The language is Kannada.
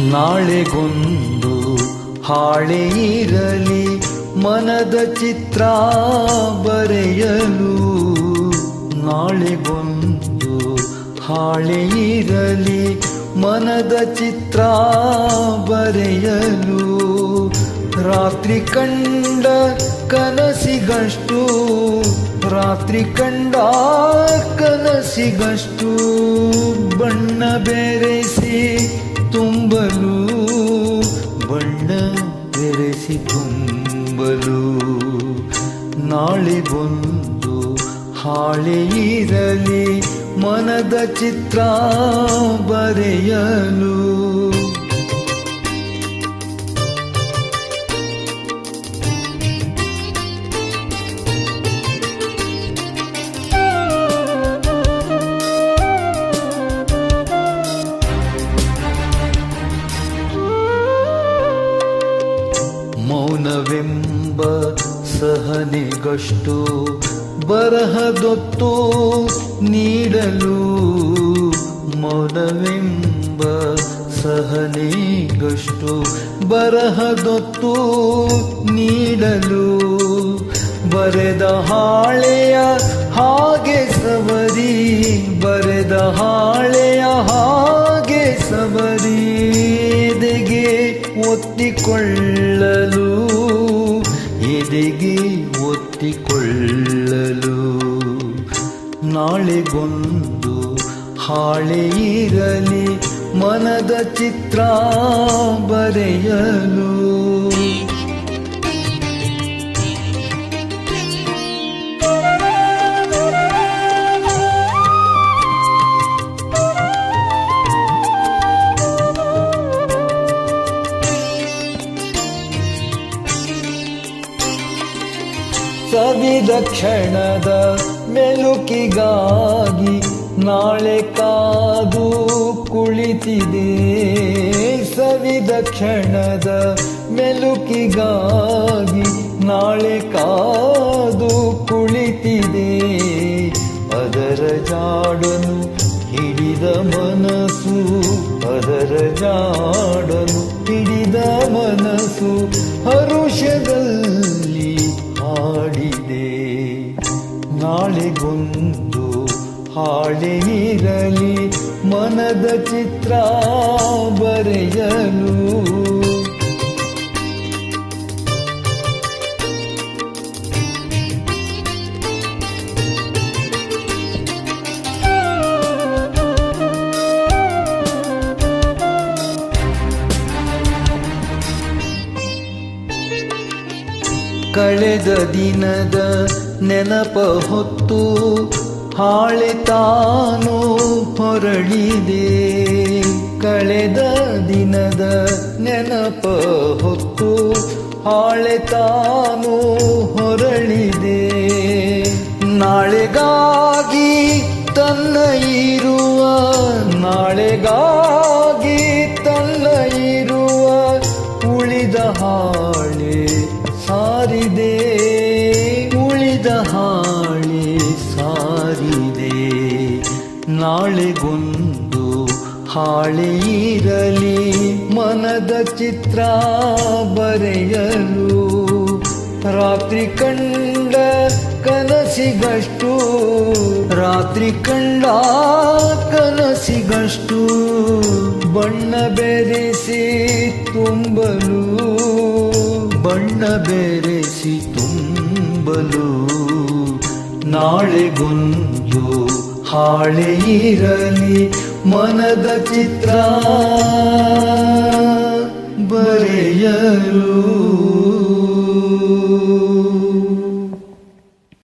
ನಾಳೆಗೊಂದು ಹಾಳೆ ಇರಲಿ, ಮನದ ಚಿತ್ರ ಬರೆಯಲು. ನಾಳೆಗೊಂದು ಹಾಳೆ ಇರಲಿ, ಮನದ ಚಿತ್ರ ಬರೆಯಲು. ರಾತ್ರಿ ಕಂಡ ಕನಸಿಗಷ್ಟು, ರಾತ್ರಿ ಕಂಡ ಕನಸಿಗಷ್ಟು. ಬಣ್ಣ ಬೆರೆಸಿ ತುಂಬಲು ನಾಳೆಗೊಂದು ಹಾಳೆ ಇರಲಿ ಮನದ ಚಿತ್ರ ಬರೆಯಲು. ಮೌನವೆಂಬ ಸಹನೆಗಷ್ಟು ಬರಹದೊತ್ತು ನೀಡಲು ಮೌನವೆಂಬ ಸಹನೆಗಷ್ಟು ಬರಹದೊತ್ತು ನೀಡಲು ಬರೆದ ಹಾಳೆಯ ಹಾಗೆ ಸವರಿ ಬರೆದ ಹಾಳೆಯ ಎದೆಗೆ ಒತ್ತಿಕೊಳ್ಳಲು ನಾಳೆಗೊಂದು ಹಾಳೆ ಇರಲಿ ಮನದ ಚಿತ್ರ ಬರೆಯಲು. ಸವಿದ ಕ್ಷಣದ ಮೆಲುಕಿಗಾಗಿ ನಾಳೆ ಕಾದು ಕುಳಿತಿದೆ. ಸವಿದ ಕ್ಷಣದ ಮೆಲುಕಿಗಾಗಿ ನಾಳೆ ಕಾದು ಕುಳಿತಿದೆ. ಅದರ ಜಾಡನು ಹಿಡಿದ ಮನಸ್ಸು, ಅದರ ಜಾಡನು ಹಿಡಿದ ಮನಸ್ಸು ಹರುಷದಲ್ಲಿ ನಾಳೆಗೊಂದು ಹಾಳೆ ಇರಲಿ ಮನದ ಚಿತ್ರ ಬರೆಯಲು. ಕಳೆದ ದಿನದ ನೆನಪ ಹೊತ್ತು ಹಾಳೆ ತಾನು ಹೊರಳಿದೆ. ಕಳೆದ ದಿನದ ನೆನಪ ಹೊತ್ತು ಹಾಳೆ ತಾನು ಹೊರಳಿದೆ. ನಾಳೆಗಾಗಿ ತನ್ನ ಇರುವ, ನಾಳೆಗಾಗಿ ತನ್ನ ಇರುವ ಉಳಿದ ಹಾಳೆ ಹಾಳೆ ಸಾರಿದೆ. ನಾಳೆಗೊಂದು ಹಾಳೆ ಇರಲಿ. ಮನದ ಚಿತ್ರ ಬರೆಯಲು ರಾತ್ರಿ ಕಂಡ ಕನಸಿಗಷ್ಟು, ರಾತ್ರಿ ಕಂಡ ಕನಸಿಗಷ್ಟು ಬಣ್ಣ ಬೆರೆಸಿ ತುಂಬಲು, ಬಣ್ಣ ಬೆರೆಸಿ ತುಂಬಲು ನಾಳೆಗೊಂದು ಹಾಳೆ ಇರಲಿ ಮನದ ಚಿತ್ರ ಬರೆಯಲು.